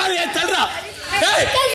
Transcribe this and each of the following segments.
பாரு தள்ளுறா ஏய்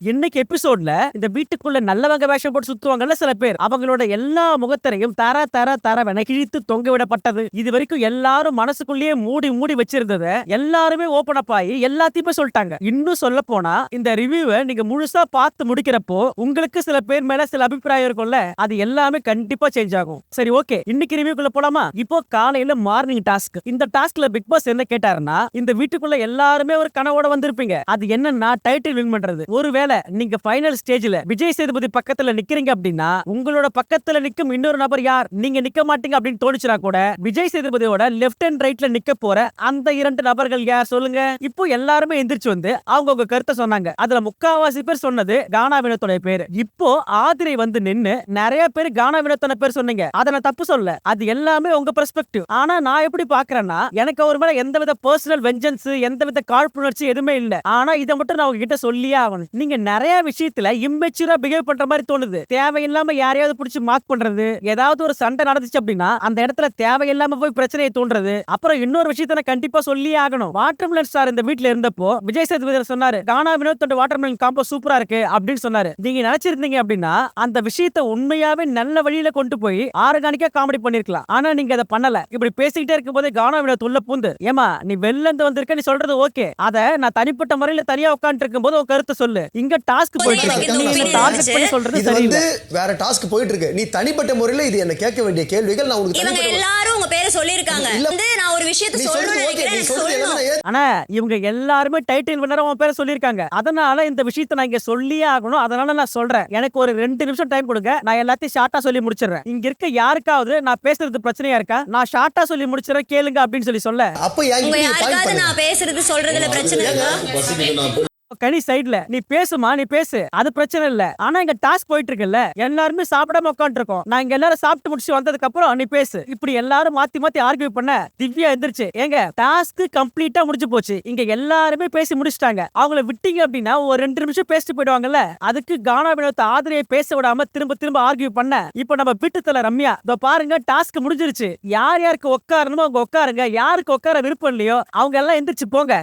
இன்னைக்கு எபிசோட்ல இந்த வீட்டுக்குள்ள நல்லவங்க வேஷம் போட்டு சுத்துவாங்கல்ல சில பேர் அவங்களோட எல்லா முகத்தரையும் தர தர தரவென கிழித்து தொங்க விடப்பட்டது. இது வரைக்கும் எல்லாரும் மனசுக்குள்ளேயே மூடி மூடி வச்சிருந்தத எல்லாருமே ஓபன் அப் ஆகி எல்லாத்தையுமே சொல்லிட்டாங்க. இன்னும் சொல்ல போனா இந்த ரிவ்யூவை நீங்க முழுசா பார்த்து முடிக்கிறப்போ உங்களுக்கு சில பேர் மேல சில அபிப்பிராயம் இருக்கும்ல அது எல்லாமே கண்டிப்பா சேஞ்ச் ஆகும். சரி ஓகே இன்னைக்கு ரிவ்யூக்குள்ள போலாமா? இப்போ காலையில மார்னிங் டாஸ்க் இந்த டாஸ்க்ல பிக் பாஸ் என்ன கேட்டாருன்னா இந்த வீட்டுக்குள்ள எல்லாருமே ஒரு கனவோட வந்திருப்பீங்க. அது என்னன்னா டைட்டில் வின் பண்றது. ஒருவேளை நீங்க ஃபைனல் ஸ்டேஜ்ல விஜய் சேதுபதி பக்கத்துல நிக்கிறீங்க அப்படின்னா உங்களோட பக்கத்துல நிக்கும் இன்னொரு நபர் யார்? நீங்க நிக்க மாட்டீங்க அப்படின்னு தோணுச்சுனா கூட விஜய் சேதுபதியோட லெஃப்ட் அண்ட் ரைட்ல நிக்க போற அந்த இரண்டு நபர்கள் யார் சொல்லுங்க? இப்போ எல்லாருமே எந்திரிச்சு வந்து அவங்க உங்க கருத்தை சொன்னாங்க. அதுல முக்காவாசி பேர் சொன்னது கானா வினத்தோட பேர். இப்போ ஆதிரை வந்து நின்னு நிறைய பேர் கானா வினத்தோட பேர் சொன்னீங்க. அதை நான் தப்பு சொல்ல அது எல்லாமே உங்க பெர்ஸ்பெக்டிவ் ஆனா நான் எப்படி பாக்குறேன்னா எனக்கு அவர் மேல எந்தவித பர்சனல் வெஞ்சன்ஸ் எந்தவித காழ்ப்புணர்ச்சி எதுவுமே இல்ல. ஆனா இதை மட்டும் நான் உங்ககிட்ட சொல்லியே ஆகணும். நீங்க நிறைய விஷயத்துல இம்மெச்சூரா பிஹேவ் பண்ற மாதிரி தோணுது. தேவையில்லாம யாரையாவது பிடிச்சி மார்க் பண்றது ஏதாவது ஒரு சண்டை நடந்துச்சு அப்படின்னா அந்த இடத்துல தேவையில்லாம போய் பிரச்சனையை தோன்றது அப்புறம் இன்னொரு விஷயத்த நான் கண்டிப்பா சொல்லியே ஆகணும். வாட்டர் மிலன் சார் இந்த வீட்டுல இருந்தப்போ விஜய் சேதுபதி சொன்னாரு கானா வினோத் வாட்டர்மெலன் காம்போ சூப்பரா இருக்கு அப்படின்னு சொன்னாரு. நீங்க நினைச்சிருந்தீங்க அப்படின்னா அந்த விஷயத்த உண்மையாவே நல்ல வழியில கொண்டு போய் ஆர்கானிக்கா காமெடி பண்ணிருக்கலாம். ஆனா நீங்க அதை பண்ணல. இப்படி பேசிக்கிட்டே இருக்கும் போதே கானா வினோத் உள்ள பூந்து ஏமா நீ வெளில இருந்து வந்திருக்க நீ சொல்றது ஓகே அத நான் தனிப்பட்ட முறையில தனியா உட்காந்துட்டு இருக்கும் போது கருத்து கருத்தை சொல்லு இங்க டாஸ்க் போயிட்டு இருக்கு opinion டார்கெட் பண்ணி. சொல்றது இது வந்து வேற டாஸ்க் போயிட்டு இருக்கு நீ தனிப்பட்ட முறையில இது என்ன கேட்க வேண்டிய கேள்விகள் நான் உனக்கு இவங்க எல்லாரும் உங்க பேரை சொல்லிருக்காங்க. வந்து நான் ஒரு விஷயத்த நீ நினைக்கிறேன் நீ சொல்லணும் ஆனா இவங்க எல்லாருமே டைட்டில் வின்னர் அவன் பேரை சொல்லியிருக்காங்க அதனால இந்த விஷயத்தை நான் இங்க சொல்லியே ஆகணும் அதனால நான் சொல்றேன் எனக்கு ஒரு ரெண்டு நிமிஷம் டைம் கொடுங்க நான் எல்லாத்தையும் ஷார்ட்டா சொல்லி முடிச்சிடுறேன் இங்க இருக்க யாருக்காவது நான் பேசுறது பிரச்சனையா இருக்கா நான் ஷார்ட்டா சொல்லி முடிச்சிடறேன் கேளுங்க அப்படின்னு சொல்லி சொல்ல அப்ப நீ யாருக்காவது நான் பேசுறது சொல்றதுல பிரச்சனை இருக்கா கனி சைடுல நீ பேசுமா நீ பேசு. அது பிரச்சனை இல்ல. ஆனா இங்க டாஸ்க் போயிட்டு இருக்குல்ல. எல்லாருமே சாப்பிடாம உட்காந்து இருக்கோம் நான் இங்க எல்லாரும் சாப்பிட்டு முடிச்சு வந்ததுக்கு அப்புறம் நீ பேசு. இப்படி எல்லாரும் மாத்தி மாத்தி ஆர்கியூ பண்ண திவ்யா எந்திரிச்சு ஏங்க டாஸ்க் கம்ப்ளீட்டா முடிஞ்சு போச்சு. இங்க எல்லாருமே பேசி முடிச்சிட்டாங்க. அவங்கள விட்டீங்க அப்படின்னா ஒரு ரெண்டு நிமிஷம் பேசிட்டு போயிடுவாங்கல்ல. அதுக்கு கானா வினோத் ஆதரையை பேச விடாம திரும்ப திரும்ப ஆர்கியூ பண்ண. இப்ப நம்ம விட்டுத்தல ரம்யா இதோ பாருங்க டாஸ்க் முடிஞ்சிருச்சு. யார் யாருக்கு உட்காரணுமோ அவங்க உட்காருங்க. யாருக்கு உட்கார விருப்பம் இல்லையோ அவங்க எல்லாம் எந்திரிச்சு போங்க.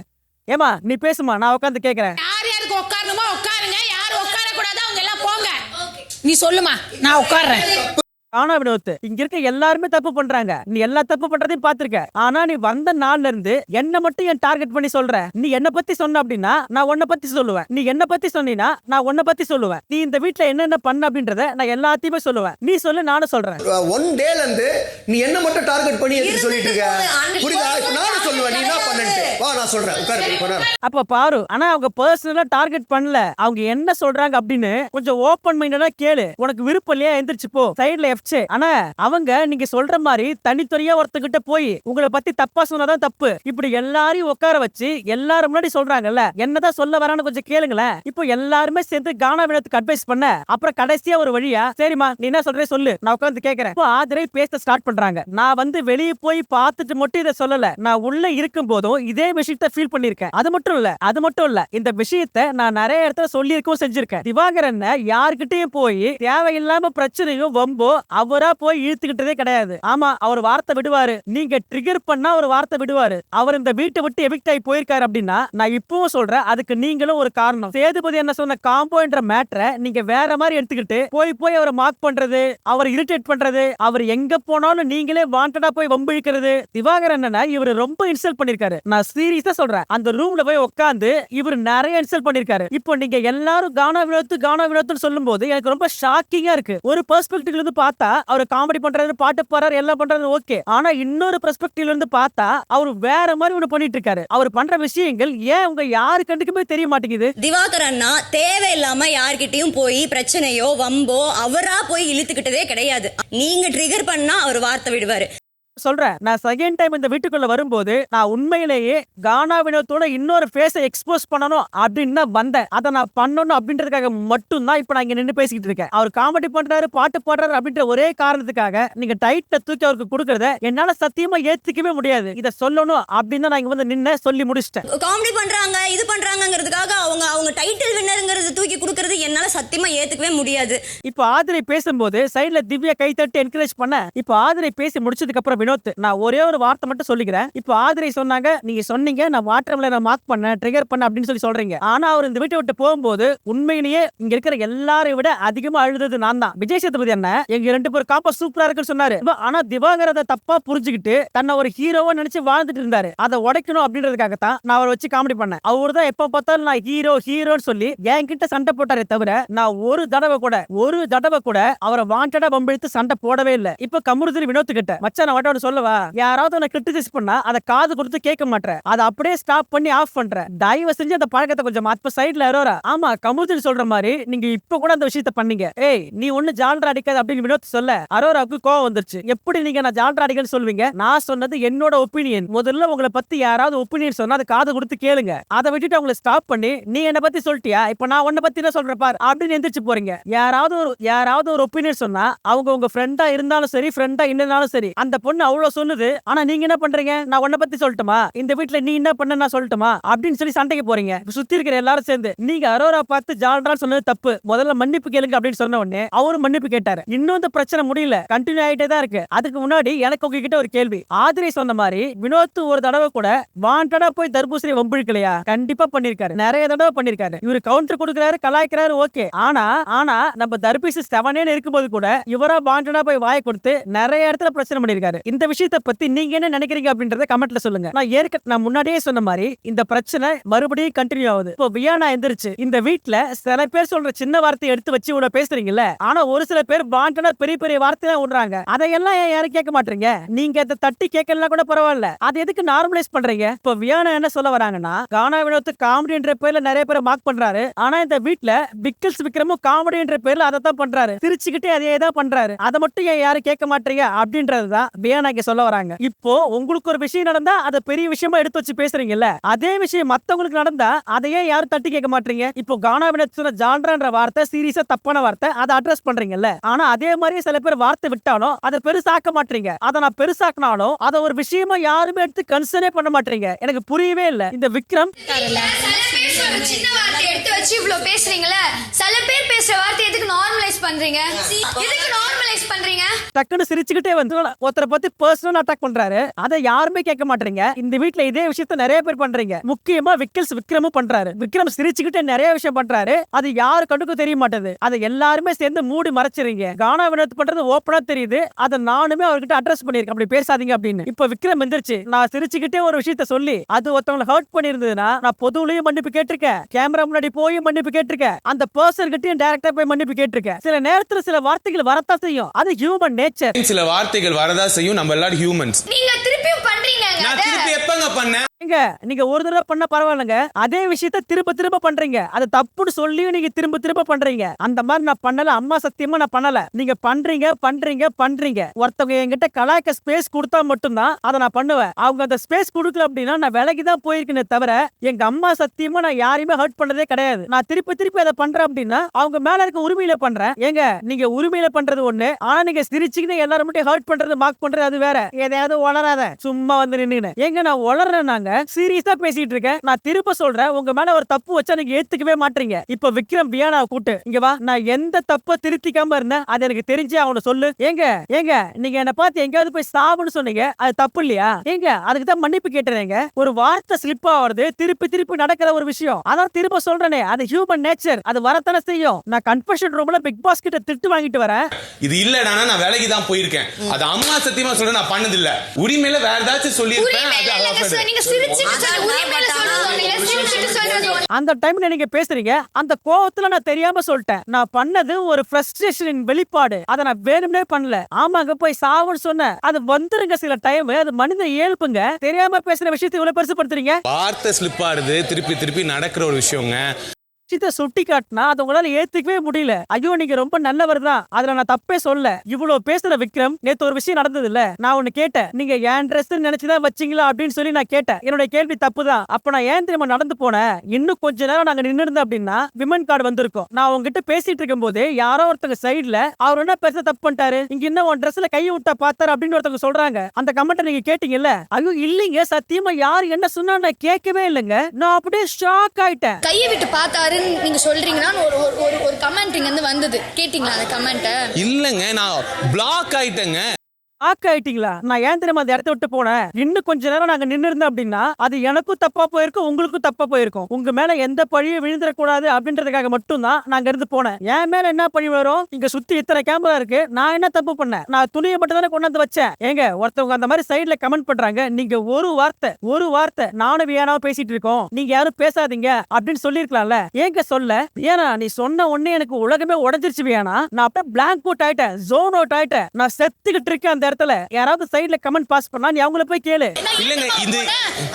ஏமா நீ பேசுமா நான் உட்காந்து கேக்குறேன். யார் யாருக்கு உட்காரணுமோ உட்காருங்க. யார் உட்கார கூடாதோ அவங்க எல்லாம் போங்க நீ சொல்லுமா நான் உட்கார்றேன். ஆனா வினோத் இங்க இருக்க எல்லாருமே தப்பு பண்றாங்க. நீ எல்லா தப்பு பண்றதையும் பாத்திருக்க ஆனா நீ வந்த நாள்ல இருந்து என்ன மட்டும் என் டார்கெட் பண்ணி சொல்ற. நீ என்ன பத்தி சொன்ன அப்படின்னா நான் உன்னை பத்தி சொல்லுவேன். நீ என்ன பத்தி சொன்னீனா நான் உன்னை பத்தி சொல்லுவேன். நீ இந்த வீட்ல என்னென்ன பண்ண அப்படின்றத நான் எல்லாத்தையுமே சொல்லுவேன். நீ சொல்லு நானும் சொல்றேன். ஒன் டேல இருந்து நீ என்ன மட்டும் டார்கெட் பண்ணி சொல்லிட்டு இருக்க? புரியுதா? நானும் சொல்லுவேன். நீ என்ன பண்ணன்ட்டு. வா நான் சொல்றேன். உட்காரு அப்ப பாரு ஆனா அவங்க பர்சனலா டார்கெட் பண்ணல. அவங்க என்ன சொல்றாங்க அப்படின்னு கொஞ்சம் ஓபன் மைண்டடா கேளு. உனக்கு விருப்பம் இல்லையா? எந்திரிச்சு போ. சைடுல எஃப்சே ஆனா அவங்க நீங்க சொல்ற மாதிரி தனித்துறையா ஒருத்தகிட்ட போய் உங்களை பத்தி தப்பா சொன்னாதான் தப்பு. இப்படி எல்லாரையும் உட்கார வச்சு எல்லாரும் முன்னாடி சொல்றாங்கல்ல என்னதான் சொல்ல வரான்னு கொஞ்சம் கேளுங்களேன். இப்போ எல்லாருமே சேர்ந்து கானா வினத்துக்கு அட்வைஸ் பண்ண அப்புறம் கடைசியா ஒரு வழியா சரிம்மா நீ என்ன சொல்றே சொல்லு நான் உட்கார்ந்து கேக்குறேன். இப்போ ஆதிரை பேச ஸ்டார்ட் பண்றாங்க. நான் வந்து வெளியே போய் பார்த்துட்டு மட்டும் இதை சொல்லல. நான் உள்ள இருக்கும் போதும் இதே விஷயத்த ஃபீல் பண்ணிருக்கேன் அது மட்டும் இல்ல அது மட்டும் இல்ல இந்த விஷயத்த நான் நிறைய இடத்துல சொல்லியிருக்கவும் செஞ்சிருக்கேன். திவாகரன் யார்கிட்டயும் போய் தேவையில்லாம பிரச்சனையும் வம்போ அவரா போய் இழுத்துக்கிட்டதே கிடையாது. ஆமா அவர் வார்த்தை விடுவாரு. நீங்க ட்ரிகர் பண்ணா ஒரு வார்த்தை விடுவாரு. அவர் இந்த வீட்டை விட்டு எவிக்ட் ஆகி போயிருக்காரு அப்படின்னா நான் இப்பவும் சொல்றேன் அதுக்கு நீங்களும் ஒரு காரணம். சேதுபதி என்ன சொன்ன காம்போ என்ற மேட்டரை நீங்க வேற மாதிரி எடுத்துக்கிட்டு போய் போய் அவரை மார்க் பண்றது அவர் இரிட்டேட் பண்றது அவர் எங்க போனாலும் நீங்களே வாண்டடா போய் வம்பு இழுக்கிறது. திவாகர் என்னன்னா இவர் ரொம்ப இன்சல்ட் பண்ணிருக்காரு. நான் சீரியஸா சொல்றேன். அந்த ரூம்ல போய் உட்காந்து இவர் நிறைய இன்சல்ட் பண்ணிருக்காரு. இப்போ நீங்க எல்லாரும் கானா வினோத்து கானா வினோத்துன்னு சொல்லும் போது எனக்கு ரொம்ப ஷாக்கிங்கா இருக்கு. ஒரு பெர்ஸ்பெக்டிவ்ல இருந்து பார்த்தா அவர் காமெடி பண்றாரு பாட்டு பாடுறாரு எல்லாம் பண்றாரு ஓகே ஆனா இன்னொரு பெர்ஸ்பெக்டிவ்ல இருந்து பார்த்தா அவர் வேற மாதிரி ஒண்ணு பண்ணிட்டு இருக்காரு அவர் பண்ற விஷயங்கள் ஏன் உங்க யாரு கண்டுக்குமே தெரிய மாட்டேங்குது? திவாகர் அண்ணா தேவையில்லாம யார்கிட்டயும் போய் பிரச்சனையோ வம்போ அவரா போய் இழுத்துக்கிட்டதே கிடையாது. நீங்க ட்ரிகர் பண்ணா அவர் வார்த்தை விடுவாரு. சொல்றேன். நான் செகண்ட் டைம் இந்த வீட்டுக்குள்ள வரும்போது நான் உண்மையிலேயே கானா வினோத்தோட இன்னொரு ஃபேஸை எக்ஸ்போஸ் பண்ணணும் அப்படின்னு தான் வந்தேன். அதை நான் பண்ணணும் அப்படின்றதுக்காக மட்டும்தான் இப்போ நான் இங்க நின்று பேசிக்கிட்டு இருக்கேன். அவர் காமெடி பண்றாரு பாட்டு பாடுறாரு அப்படின்ற ஒரே காரணத்துக்காக நீங்க டைட்டை தூக்கி அவருக்கு கொடுக்கறத என்னால சத்தியமா ஏத்துக்கவே முடியாது. இதை சொல்லணும் அப்படின்னு தான் நான் இங்க வந்து நின்று சொல்லி முடிச்சிட்டேன். காமெடி பண்றாங்க இது பண்றாங்கங்கிறதுக்காக அவங்க அவங்க டைட்டில் வின்னருங்கிறது தூக்கி கொடுக்கறது என்னால சத்தியமா ஏத்துக்கவே முடியாது. இப்போ ஆதிரை பேசும்போது சைடுல திவ்யா கை தட்டி என்கரேஜ் பண்ண இப்போ ஆதிரை பேசி முடிச்சதுக்கு அப்புறம் வினோத் நான் ஒரே ஒரு வார்த்தை மட்டும் சொல்லிக்கிறேன். இப்போ ஆதிரை சொன்னாங்க நீங்க சொன்னீங்க நான் வாட்டர்ல நான் மார்க் பண்ண ட்ரிகர் பண்ண அப்படின்னு சொல்லி சொல்றீங்க. ஆனா அவர் இந்த வீட்டை விட்டு போகும்போது உண்மையிலேயே இங்க இருக்கிற எல்லாரையும் விட அதிகமா அழுதது நான் தான். விஜய் சேதுபதி என்ன எங்க ரெண்டு பேரும் காப்பா சூப்பரா இருக்குன்னு சொன்னாரு. ஆனா திவாகரத தப்பா புரிஞ்சுக்கிட்டு தன்னை ஒரு ஹீரோவா நினைச்சு வாழ்ந்துட்டு இருந்தாரு. அதை உடைக்கணும் அப்படின்றதுக்காகத்தான் நான் அவரை வச்சு காமெடி பண்ணேன். அவர் தான் எப்ப பார்த்தாலும் நான் ஹீரோ ஹீரோன்னு சொல்லி என்கிட்ட சண்டை போட்டாரே தவிர நான் ஒரு தடவை கூட ஒரு தடவை கூட அவரை வாண்டடா பம்பெழுத்து சண்டை போடவே இல்ல. இப்ப கமுருதிரி வினோத்து கிட்ட மச்சான் வட்ட வாட்டோட சொல்லவா? யாராவது உன்னை கிரிட்டிசைஸ் பண்ணா அதை காது கொடுத்து கேட்க மாட்டேன் அதை அப்படியே ஸ்டாப் பண்ணி ஆஃப் பண்றேன் தயவு செஞ்சு அந்த பழக்கத்தை கொஞ்சம் அப்ப சைட்ல எரோரா ஆமா கமுருதிரி சொல்ற மாதிரி நீங்க இப்ப கூட அந்த விஷயத்த பண்ணீங்க. ஏய் நீ ஒண்ணு ஜால்ரா அடிக்காது அப்படின்னு வினோத் சொல்ல அரோராவுக்கு கோவம் வந்துருச்சு. எப்படி நீங்க நான் ஜால்ரா அடிக்கன்னு சொல்வீங்க நான் சொன்னது என்னோட ஒப்பீனியன் முதல்ல உங்களை பத்தி யாராவது ஒப்பீனியன் சொன்னா அதை காது கொடுத்து கேளுங்க. அதை விட்டுட்டு அவங்களை ஸ்டாப் பண்ணி நீ என்ன பத்தி சொல்லிட்டியா? இப்ப நான் உன்ன பத்தி என்ன சொல்ற பார்? அப்படின்னு எந்திரிச்சு போறீங்க. யாராவது ஒரு யாராவது ஒரு ஒப்பீனியன் சொன்னா அவங்க உங்க ஃப்ரெண்டா இருந்தாலும் சரி ஃப்ரெண்டா இல்லைனாலும் சரி அந்த பொண்ணு அவ்வளவு சொல்லுது ஆனா நீங்க என்ன பண்றீங்க? நான் உன்னை பத்தி சொல்லட்டுமா? இந்த வீட்ல நீ என்ன பண்ண நான் சொல்லட்டுமா? அப்படின்னு சொல்லி சண்டைக்கு போறீங்க. சுத்தி இருக்கிற எல்லாரும் சேர்ந்து நீங்க அரோரா பார்த்து ஜால்ரான்னு சொன்னது தப்பு. முதல்ல மன்னிப்பு கேளுங்க அப்படின்னு சொன்ன உடனே அவரும் மன்னிப்பு கேட்டாரு. இன்னும் இந்த பிரச்சனை முடியல. கண்டினியூ ஆயிட்டே தான் இருக்கு. அதுக்கு முன்னாடி எனக்கு உங்ககிட்ட ஒரு கேள்வி. ஆதிரை சொன்ன மாதிரி வினோத் ஒரு தடவை கூட வாண்டடா போய் தர்பூசணி வம்பிழுக்கலையா? கண்டிப்பா பண்ணிருக்காரு. நிறைய தடவை பண்ணிருக்காரு. இவரு கவுண்டர் கொடுக்கிறாரு கலாய்க்கிறாரு ஓகே ஆனா ஆனா நம்ம தர்பீசு செவனேன்னு இருக்கும்போது கூட இவரா வாண்டடா போய் வாயை கொடுத்து நிறைய இடத்துல பிரச்சனை பண்ணிருக்காரு. இந்த விஷயத்தை பத்தி நீங்க என்ன நினைக்கிறீங்க அப்படின்றத கமெண்ட்ல சொல்லுங்க. நான் ஏற்க நான் முன்னாடியே சொன்ன மாதிரி இந்த பிரச்சனை மறுபடியும் கண்டினியூ ஆகுது. இப்போ வியானா எந்திரிச்சு இந்த வீட்ல சில பேர் சொல்ற சின்ன வார்த்தையை எடுத்து வச்சு இவ்வளவு பேசுறீங்கல்ல ஆனா ஒரு சில பேர் வாண்டடா பெரிய பெரிய வார்த்தையா விடுறாங்க. அதையெல்லாம் யாரும் கேட்க மாட்டீங்க? நீங்க அதை தட்டி கேட்கலாம் கூட பரவாயில்ல. அது எதுக்கு நார்மலைஸ் பண்றீங்க? இப்போ வியானா என்ன சொல்ல வராங்கன்னா கானா வினோத் காமெடின்ற பேர்ல நிறைய பேர் மார்க் பண்றாரு. ஆனா இந்த வீட்ல பிக்கிள்ஸ் விக்ரமும் காமெடின்ற பேர்ல அதை தான் பண்றாரு. சிரிச்சுக்கிட்டே அதே தான் பண்றாரு. அதை மட்டும் ஏன் யாரும் கேட்க மாட்டீங்க? அப்படின்றதுதான் வியானா இங்க சொல்ல வராங்க. இப்போ உங்களுக்கு ஒரு விஷயம் நடந்தா அதை பெரிய விஷயமா எடுத்து வச்சு பேசுறீங்கல்ல? அதே விஷயம் மத்தவங்களுக்கு நடந்தா அதையே யாரும் தட்டி கேட்க மாட்டீங்க? இப்போ கானாவின சொன்ன ஜான்றான்ற வார்த்தை சீரியஸா தப்பான வார்த்தை அதை அட்ரஸ் பண்றீங்கல்ல? ஆனா அதே மாதிரி சில பேர் வார்த்தை விட்டாலும் அதை பெருசாக்க மாட்டீங்க. அதை நான் பெருசாக்கினாலும் அதை ஒரு விஷயமா யாருமே எடுத்து கன்சர்னே பண்ண மாட்டீங்க. எனக்கு புரியவே இல்ல. இந்த விக்ரம் சின்ன வார்த்தை எடுத்து வச்சு இவ்வளவு பேசுறீங்கல்ல? பண்றீங்க? எதுக்கு நார்மலைஸ் பண்றீங்க? டக்குன்னு சிரிச்சுக்கிட்டே வந்து ஒருத்தரை பத்தி பர்சனல் அட்டாக் பண்றாரு. அதை யாருமே கேட்க மாட்டீங்க இந்த வீட்ல இதே விஷயத்த நிறைய பேர் பண்றீங்க. முக்கியமா விக்கல்ஸ் விக்ரமும் பண்றாரு. விக்ரம் சிரிச்சுக்கிட்டே நிறைய விஷயம் பண்றாரு. அது யாரு கண்ணுக்கும் தெரிய மாட்டேது. அதை எல்லாருமே சேர்ந்து மூடி மறைச்சிருங்க கானா வினோத் பண்றது ஓப்பனா தெரியுது. அதை நானுமே அவர்கிட்ட அட்ரஸ் பண்ணிருக்கேன் அப்படி பேசாதீங்க அப்படின்னு. இப்ப விக்ரம் எந்திரிச்சு நான் சிரிச்சுக்கிட்டே ஒரு விஷயத்த சொல்லி அது ஒருத்தவங்களை ஹர்ட் பண்ணிருந்ததுன்னா நான் பொதுவுலயும் மன்னிப்பு கேட்டிருக்கேன். கேமரா முன்னாடி போய் மன்னிப்பு கேட்டிருக்கேன். அந்த பர்சன் கிட்டயும் டைரக்டா போய் மன்னிப்பு கேட்டிருக்கேன். சில நேரத்துல சில வார்த்தைகள் வரத்தான் செய்யும். அது ஹியூமன் நேச்சர் சில வார்த்தைகள் வரதா செய்யும். நம்ம எல்லாரும் ஹியூமன்ஸ் நீங்க திருப்பியும் பண்றீங்க நான் திருப்பி எப்பங்க பண்ணேன்? ஏங்க நீங்க ஒரு தடவை பண்ண பரவாயில்லைங்க. அதே விஷயத்த திரும்ப திரும்ப பண்றீங்க. அது தப்புன்னு சொல்லியும் நீங்க திரும்ப திரும்ப பண்றீங்க. அந்த மாதிரி நான் பண்ணல. அம்மா சத்தியமா நான் பண்ணல. நீங்க பண்றீங்க பண்றீங்க பண்றீங்க. ஒருத்தவங்க என்கிட்ட கலாய்க்க ஸ்பேஸ் கொடுத்தா மட்டும்தான் அதை நான் பண்ணுவேன். அவங்க அந்த ஸ்பேஸ் கொடுக்கல அப்படின்னா நான் விலகி தான் போயிருக்கேனே தவிர எங்க அம்மா சத்தியமா நான் யாரையுமே ஹர்ட் பண்ணதே கிடையாது. நான் திருப்பி திருப்பி அதை பண்றேன் அப்படின்னா அவங்க மேல இருக்க உரிமையில பண்றேன். ஏங்க நீங்க உரிமையில பண்றது ஒண்ணு. ஆனா நீங்க சிரிச்சுக்கிட்டு எல்லாரும் மட்டும் ஹர்ட் பண்றது மார்க் பண்றது அது வேற. எதையாவது உளராத சும்மா வந்து நின்னுங்க ஏங்க நான் உளறேன் நாங்க. சீரியஸா பேசிட்டு இருக்கேன். நான் திரும்ப சொல்றேன். உங்க மேல ஒரு தப்பு வச்சா நீங்க ஏத்துக்கவே மாட்டீங்க. இப்ப விக்ரம் பியானா கூட்டு இங்க வா நான் எந்த தப்ப திருத்திக்காம இருந்தேன்? அது எனக்கு தெரிஞ்சே அவன சொல்லு. ஏங்க ஏங்க நீங்க என்ன பார்த்து எங்கேயாவது போய் சாவுன்னு சொன்னீங்க? அது தப்பு இல்லையா? ஏங்க அதுக்கு தான் மன்னிப்பு கேட்டுறேங்க. ஒரு வார்த்தை ஸ்லிப் ஆகுறது திருப்பி திருப்பி நடக்கிற ஒரு விஷயம். அதான் திரும்ப சொல்றேனே அது ஹியூமன் நேச்சர் அது வரத்தானே செய்யும். நான் கன்ஃபெஷன் ரூம்ல பிக் பாஸ் கிட்ட திட்டு வாங்கிட்டு வரேன். இது இல்லடா நான் வேலைக்கு தான் போயிருக்கேன். அது அம்மா சத்தியமா சொல்ற நான் பண்ணது இல்ல உரிமையில வேற ஏதாச்சும் சொல்லு அந்த டைம்ல நீங்க பேசுறீங்க அந்த கோவத்துல நான் தெரியாம சொல்லிட்டேன். நான் பண்ணது ஒரு ஃப்ரஸ்ட்ரேஷனின் வெளிப்பாடு. அதை நான் வேணும்னே பண்ணல. ஆமாங்க போய் சாவுன்னு சொன்னேன். அது வந்துருங்க சில டைம் அது மனித இயல்புங்க. தெரியாம பேசுற விஷயத்தை இவ்வளவு பெருசுப்படுத்துறீங்க? வார்த்தை ஸ்லிப் ஆடுது. திருப்பி திருப்பி நடக்கிற ஒரு விஷயங்க. விஷயத்த சுட்டி காட்டினா அதை உங்களால ஏத்துக்கவே முடியல. ஐயோ நீங்க ரொம்ப நல்லவர் தான் அதுல நான் தப்பே சொல்ல இவ்வளவு பேசுற விக்ரம் நேத்து ஒரு விஷயம் நடந்தது இல்ல நான் ஒன்னு கேட்டேன். நீங்க என் ட்ரெஸ் நினைச்சுதான் வச்சீங்களா அப்படின்னு சொல்லி நான் கேட்டேன். என்னுடைய கேள்வி தப்பு தான் அப்ப நான் ஏன் தெரியுமா நடந்து போனேன்? இன்னும் கொஞ்ச நேரம் நாங்க நின்று இருந்தோம் அப்படின்னா விமன் கார்டு வந்திருக்கும். நான் உங்ககிட்ட பேசிட்டு இருக்கும் போது யாரோ ஒருத்தங்க சைடுல அவர் என்ன பெருசா தப்பு பண்ணிட்டாரு? இங்க இன்னும் உன் ட்ரெஸ்ல கையை விட்டா பார்த்தாரு அப்படின்னு ஒருத்தவங்க சொல்றாங்க. அந்த கமெண்ட் நீங்க கேட்டீங்கல்ல? ஐயோ இல்லீங்க. சத்தியமா யாரு என்ன சொன்னா நான் கேட்கவே இல்லைங்க. நான் அப்படியே ஷாக் ஆயிட்டேன். கையை விட்டு பார்த்தாரு நீங்க சொல்றீங்கன்னா ஒரு ஒரு- ஒரு ஒரு கமெண்ட் இங்க இருந்து வந்தது. கேட்டிங்களா அந்த கமெண்ட்டை இல்லைங்க நான் பிளாக் ஆயிட்டேங்க. ஆக்க ஆயிட்டீங்களா நான் ஏன் தெரியுமா அந்த இடத்த விட்டு போனேன்? இன்னும் கொஞ்ச நேரம் நாங்க நின்று இருந்தோம் அப்படின்னா அது எனக்கும் தப்பா போயிருக்கும் உங்களுக்கும் தப்பா போயிருக்கும். உங்க மேல எந்த பழியும் விழுந்துடக்கூடாது அப்படின்றதுக்காக மட்டும்தான் நாங்க இருந்து போனேன். என் மேல என்ன பழி வரும்? இங்க சுத்தி இத்தனை கேமரா இருக்கு. நான் என்ன தப்பு பண்ணேன்? நான் துணியை மட்டும் தானே கொண்டாந்து வச்சேன். ஏங்க ஒருத்தவங்க அந்த மாதிரி சைட்ல கமெண்ட் பண்றாங்க. நீங்க ஒரு வார்த்தை ஒரு வார்த்தை நானும் வியானாவும் பேசிட்டு இருக்கோம். நீங்க யாரும் பேசாதீங்க அப்படின்னு சொல்லிருக்கலாம்ல ஏங்க சொல்ல? ஏன்னா நீ சொன்ன உடனே எனக்கு உலகமே உடஞ்சிருச்சு வியானா. நான் அப்படியே பிளாங்க் அவுட் ஆயிட்டேன் ஜோன் அவுட் ஆயிட்டேன். நான் செத்துக்கிட்டு இருக்கேன் அந்த இடத்துல யாராவது சைடுல கமெண்ட் பாஸ் பண்ணா நீ அவங்கள போய் கேளு. இல்லைங்க இது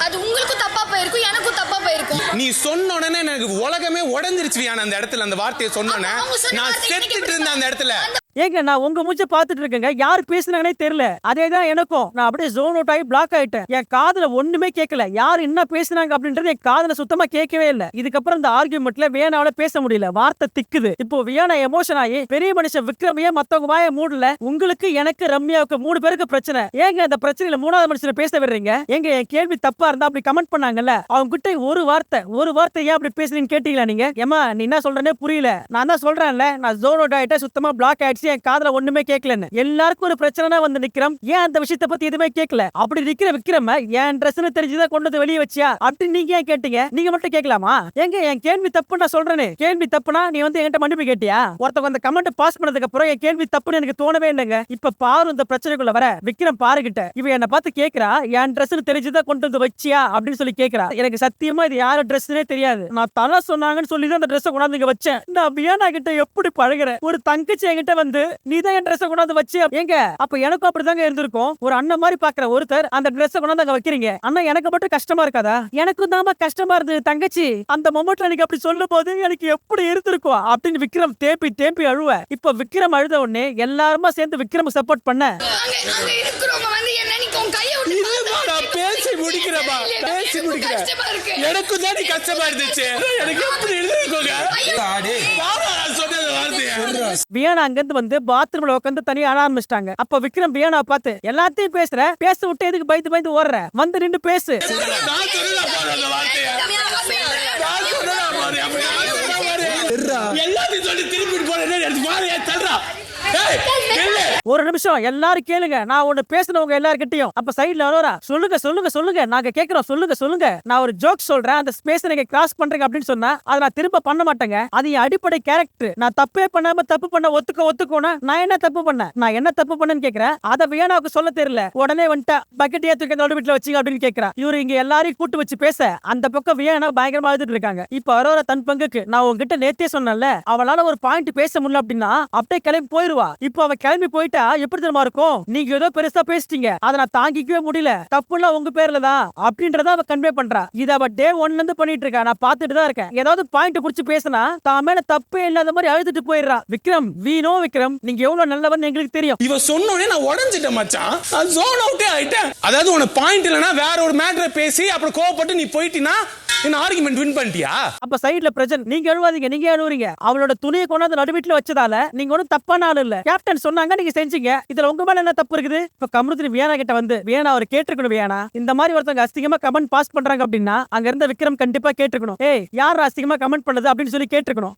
அது உங்களுக்கும் தப்பா போயிருக்கும் எனக்கும் தப்பா போயிருக்கும். நீ சொன்ன உடனே எனக்கு உலகமே உடஞ்சிருச்சு வியானா அந்த இடத்துல அந்த வார்த்தையை சொன்னோன்னே நான் செத்துட்டு இருந்தேன் அந்த இடத்துல. ஏங்க நான் உங்க மூஞ்ச பாத்துட்டு இருக்கேங்க. யார் பேசுனாங்கன்னே தெரியல. அதே தான் எனக்கும். நான் அப்படியே ஜோன் அவுட் ஆகி பிளாக் ஆயிட்டேன். என் காதுல ஒண்ணுமே கேட்கல. யார் என்ன பேசுனாங்க அப்படின்றது என் காதுல சுத்தமா கேட்கவே இல்ல. இதுக்கப்புறம் இந்த ஆர்குமெண்ட்ல வேணாவில பேச முடியல. வார்த்தை திக்குது. இப்போ வியானா எமோஷன் ஆகி பெரிய மனுஷன் விக்ரமையே மத்தவங்க வாய மூடல. உங்களுக்கு எனக்கு ரம்யாவுக்கு மூணு பேருக்கு பிரச்சனை. ஏங்க அந்த பிரச்சனையில மூணாவது மனுஷனை பேச விடுறீங்க? ஏங்க என் கேள்வி தப்பா இருந்தா அப்படி கமெண்ட் பண்ணாங்கல்ல? அவங்க கிட்ட ஒரு வார்த்தை ஒரு வார்த்தை ஏன் அப்படி பேசுறீங்கன்னு கேட்டீங்களா நீங்க? ஏமா நீ என்ன சொல்றேனே புரியல. நான் தான் சொல்றேன்ல. நான் ஜோன் அவுட் ஆயிட்டேன். சுத்தமா பிளாக் ஆயிடுச்சு. என் காதுல ஒண்ணுமே கேட்கலன்னு எல்லாருக்கும் ஒரு பிரச்சனை வந்து நிக்கிறோம். ஏன் அந்த விஷயத்த பத்தி எதுவுமே கேட்கல அப்படி நிக்கிற விக்ரம என் ட்ரெஸ்னு தெரிஞ்சுதான் கொண்டு வந்து வெளியே வச்சியா? அப்படி நீங்க ஏன் கேட்டீங்க? நீங்க மட்டும் கேட்கலாமா எங்க என் கேள்வி தப்பு நான் சொல்றேன்னு கேள்வி தப்புனா நீ வந்து என்கிட்ட மன்னிப்பு கேட்டியா? ஒருத்தவங்க அந்த கமெண்ட் பாஸ் பண்ணதுக்கு அப்புறம் என் கேள்வி தப்புன்னு எனக்கு தோணவே இல்லைங்க. இப்ப பாரு இந்த பிரச்சனைக்குள்ள வர. விக்ரம் பாருகிட்ட. இவ என்ன பார்த்து கேக்குறா என் ட்ரெஸ்னு தெரிஞ்சுதான் கொண்டு வந்து வச்சியா? அப்படின்னு சொல்லி கேக்குறா. எனக்கு சத்தியமா இது யார ட்ரெஸ்னே தெரியாது. நான் தலை சொன்னாங்கன்னு சொல்லி தான் அந்த ட்ரெஸ் கொண்டாந்து இங்க வச்சேன். நான் வியானா கிட்ட எப்படி பழகுறேன்? ஒரு தங்கச்சி என்கிட்ட வந்து நீ தான் என் ட்ரெஸ் கொண்டாந்து வச்சு ஏங்க? அப்ப எனக்கும் அப்படிதாங்க இருந்திருக்கும். ஒரு அண்ணன் மாதிரி பாக்குற ஒருத்தர் அந்த ட்ரெஸ் கொண்டாந்து அங்க வைக்கிறீங்க. அண்ணா எனக்கு மட்டும் கஷ்டமா இருக்காதா? எனக்கும் தாமா கஷ்டமா இருந்தது தங்கச்சி. அந்த மொமெண்ட்ல எனக்கு அப்படி சொல்லும் போது எனக்கு எப்படி இருந்திருக்கும்? அப்படின்னு விக்ரம் தேப்பி தேப்பி அழுவ. இப்ப விக்ரம் அழுத உடனே எல்லாருமா சேர்ந்து விக்ரம் சப்போர்ட் பண்ண. அங்க அங்க இருக்கிறவங்க வந்து என்ன நீ உன் கையை விட்டு இதுமா நான் பேசி முடிக்கிறேமா பேசி முடிக்கிறேன். கஷ்டமா இருக்கு எனக்கும் தானே கஷ்டமா இருந்துச்சு. எனக்கு எப்படி வியானா அங்கிருந்து வந்து பாத்ரூம்ல உட்காந்து தனியா அழ ஆரம்பிச்சிட்டாங்க. அப்ப விக்ரம் வியானா பார்த்து எல்லாத்தையும் பேசுற பேச விட்டு எதுக்கு பயந்து பயந்து ஓடுற? வந்து நின்னு பேசு. எல்லாத்தையும் சொல்லி திருப்பி போறேன் ஒரு நிமிஷம் எல்லாரும் கேளுங்க. நான் ஒண்ணு பேசினவங்க எல்லார்கிட்டயும். அப்ப சைடுல அரோரா சொல்லுங்க சொல்லுங்க சொல்லுங்க. நாங்க கேக்குறோம் சொல்லுங்க சொல்லுங்க. நான் ஒரு ஜோக் சொல்றேன். அந்த ஸ்பேஸ் நீங்க கிராஸ் பண்றீங்க அப்படின்னு சொன்னா அதை நான் திரும்ப பண்ண மாட்டேங்க. அது என் அடிப்படை கேரக்டர் நான் தப்பே பண்ணாம தப்பு பண்ண ஒத்துக்க ஒத்துக்கோனா நான் என்ன தப்பு பண்ணேன்? நான் என்ன தப்பு பண்ணேன்னு கேக்குறேன். அதை வேணாவுக்கு சொல்ல தெரியல. உடனே வந்துட்டா பக்கெட் ஏத்துக்க நடு வீட்டுல வச்சுங்க அப்படின்னு கேக்குறேன் இவரு இங்க எல்லாரையும் கூட்டு வச்சு பேச அந்த பக்கம் வேணா பயங்கரமா எழுதிட்டு இருக்காங்க. இப்ப அரோரா தன் பங்குக்கு நான் உங்ககிட்ட நேத்தே சொன்னேன்ல அவளால ஒரு பாயிண்ட் பேச முடியல அப்படின்னா அப்படியே கிளம்பி போயிருவா. இப்போ அவ கிளம்பி போயிட்டா எப்படி தெரியுமா இருக்கும்? நீங்க ஏதோ பெருசா பேசிட்டீங்க. அதை நான் தாங்கிக்கவே முடியல. தப்புலாம் உங்க பேர்ல தான். அப்படின்றத அவ கன்வே பண்றா. இத அவ டே ஒன்ல இருந்து பண்ணிட்டு இருக்கா. நான் பாத்துட்டு தான் இருக்கேன். ஏதாவது பாயிண்ட் குறிச்சு பேசினா தான் மேல தப்பே இல்லாத மாதிரி அழுதுட்டு போயிடுறா. விக்ரம் வீணோ விக்ரம் நீங்க எவ்வளவு நல்லவன் எங்களுக்கு தெரியும். இவ சொன்ன உடனே நான் உடஞ்சிட்டேன் மச்சான். நான் ஜோன் அவுட்டே ஆயிட்டேன். அதாவது உன பாயிண்ட் இல்லைன்னா வேற ஒரு மேட்டரை பேசி அப்புறம் கோவப்பட்டு நீ போயிட்டினா என்ன ஆர்குமெண்ட் வின் பண்ணிட்டியா? அப்ப சைடுல பிரஜன் நீங்க எழுவாதீங்க நீங்க எழுவுறீங்க அவளோட துணியை கொண்டாந்து நடு வீட்டுல வச்சதால நீங்க ஒன்றும் தப்பான ஆள் இல்ல. கேப்டன் சொன்னாங்க நீங்க செஞ்சீங்க. இதுல உங்க மேல என்ன தப்பு இருக்குது? இப்ப கமருதினி வியானா கிட்ட வந்து வியானா அவர் கேட்டிருக்கணும் வியானா? இந்த மாதிரி ஒருத்தவங்க அசிங்கமா கமெண்ட் பாஸ் பண்றாங்க அப்படின்னா அங்க இருந்த விக்ரம் கண்டிப்பா கேட்டிருக்கணும். ஏய் யார் அசிங்கமா கமெண்ட் பண்ணது அப்படின்னு சொல்லி கேட்டிருக்கணும்.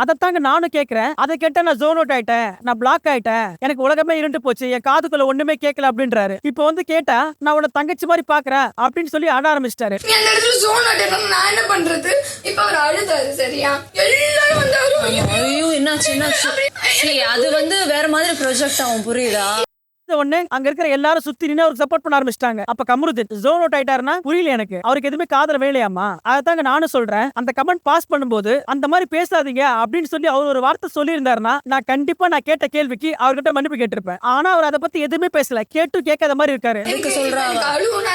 அதைத்தாங்க நானும் கேக்குறேன். அதை கேட்டா நான் ஜோன் அவுட் ஆயிட்டேன். நான் பிளாக் ஆயிட்டேன். எனக்கு உலகமே இருண்டு போச்சு. என் காதுக்குள்ள ஒண்ணுமே கேட்கல அப்படின்றாரு. இப்போ வந்து கேட்டா நான் உன்னை தங்கச்சி மாதிரி பாக்குறேன். அப்படின்னு சொல்லி ஆட ஆரம்பிச்சிட்டாரு. ஜோன் நான் என்ன பண்றது? இப்ப அவர் அழுதாரு சரியா? எல்லாரும் வந்து அவரு ஐயோ என்னாச்சு என்னாச்சு? சரி அது வந்து வேற மாதிரி ப்ரொஜெக்ட் ஆகும் புரியுதா? உடனே அங்க இருக்கிற எல்லாரும் சுத்தி நின்று அவருக்கு சப்போர்ட் பண்ண ஆரம்பிச்சிட்டாங்க. அப்ப கமருதீன் ஜோன் அவுட் ஆயிட்டாருன்னா புரியல எனக்கு. அவருக்கு எதுவுமே காதல வேலையாமா அதாங்க நானும் சொல்றேன். அந்த கமெண்ட் பாஸ் பண்ணும்போது அந்த மாதிரி பேசாதீங்க அப்படின்னு சொல்லி அவர் ஒரு வார்த்தை சொல்லியிருந்தாருன்னா நான் கண்டிப்பா நான் கேட்ட கேள்விக்கு அவர்கிட்ட மன்னிப்பு கேட்டிருப்பேன். ஆனா அவர் அதை பத்தி எதுவுமே பேசல. கேட்டு கேட்காத மாதிரி இருக்காரு. எதுக்கு சொல்றா. அவ? எனக்கு அழுவுனா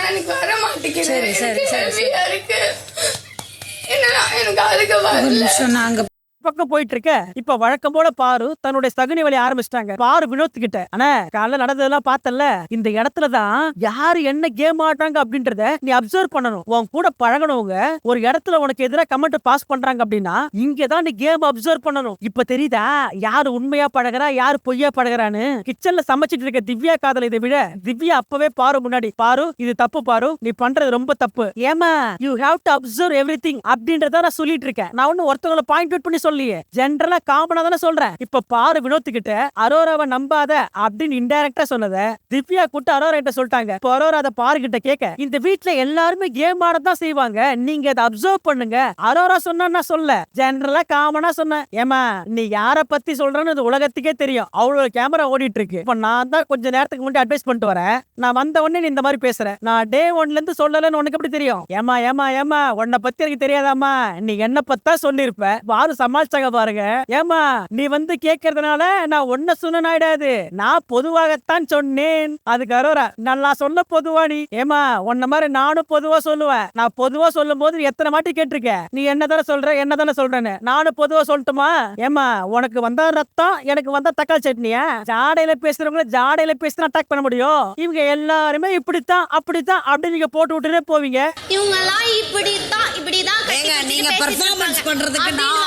பக்கம் போயிட்டு இருக்க இப்ப வழக்கம் போல பாரு தன்னுடைய சகுனி வழி ஆரம்பிச்சிட்டாங்க. பாரு வினோத் கிட்ட அண்ணா காலைல நடந்ததெல்லாம் பார்த்தல இந்த இடத்துலதான் யாரு என்ன கேம் ஆடுறாங்க அப்படின்றத நீ அப்சர்வ் பண்ணணும். உன் கூட பழகணவங்க ஒரு இடத்துல உனக்கு எதிரா கமெண்ட் பாஸ் பண்றாங்க அப்படின்னா இங்கதான் நீ கேம் அப்சர்வ் பண்ணணும். இப்ப தெரியுதா? யாரு உண்மையா பழகுறா யாரு பொய்யா பழகுறான்னு? கிச்சன்ல சமைச்சிட்டு இருக்க திவ்யா காதல் இதை விட திவ்யா அப்பவே பாரு முன்னாடி. பாரு இது தப்பு பாரு. நீ பண்றது ரொம்ப தப்பு. ஏமா you have to observe everything அப்படின்றத நான் சொல்லிட்டு இருக்கேன். நான் ஒண்ணு ஒருத்தவங்களை பாயிண்ட் அவுட் பண்ணி சொல்லியே. ஜென்ரலா காமனா தானே சொல்றேன் இப்ப பாரு வினோத் கிட்ட அரோராவை நம்பாத அப்படின்னு இன்டைரக்டா சொன்னத திவ்யா கூட்ட அரோரா கிட்ட சொல்லிட்டாங்க. இப்போ அரோரா அதை பாரு கிட்ட கேட்க இந்த வீட்ல எல்லாருமே கேம் ஆடத்தான் செய்வாங்க. நீங்க அதை அப்சர்வ் பண்ணுங்க. அரோரா சொன்னா சொல்ல ஜென்ரலா காமனா சொன்னேன். ஏமா நீ யார பத்தி சொல்றன்னு இது உலகத்துக்கே தெரியும். அவ்வளவு கேமரா ஓடிட்டு இருக்கு. இப்ப நான் தான் கொஞ்ச நேரத்துக்கு முன்னாடி அட்வைஸ் பண்ணிட்டு வரேன். நான் வந்த உடனே நீ இந்த மாதிரி பேசுற. நான் டே ஒன்ல இருந்து சொல்லலன்னு உனக்கு எப்படி தெரியும்? ஏமா ஏமா ஏமா உன்னை பத்தி எனக்கு தெரியாதாமா நீ என்ன பத்தா சொல்லிருப்ப வாரு சமாளிச்சாங்க பாருங்க. ஏமா நீ வந்து கேக்குறதுனால நான் ஒன்ன சொன்ன ஆயிடாது நான் பொதுவாகத்தான் சொன்னேன். அதுக்கு அரோரா நல்லா சொல்ல பொதுவா நீ. ஏமா உன்ன மாதிரி நானும் பொதுவா சொல்லுவேன். நான் பொதுவா சொல்லும் போது நீ எத்தனை வாட்டி கேட்டிருக்க? நீ என்ன தானே சொல்ற என்ன தானே சொல்றேன்னு. நானும் பொதுவா சொல்லட்டுமா? ஏமா உனக்கு வந்தா ரத்தம் எனக்கு வந்தா தக்காளி சட்னியா? ஜாடையில பேசுறவங்கள ஜாடையில பேசி அட்டாக் பண்ண முடியும். இவங்க எல்லாருமே இப்படித்தான் அப்படித்தான் அப்படின்னு நீங்க போட்டு விட்டுனே போவீங்க. இவங்க எல்லாம் இப்படித்தான் இப்படிதான் நீங்க இருப்பாங்க. பண்றதுக்கு நான்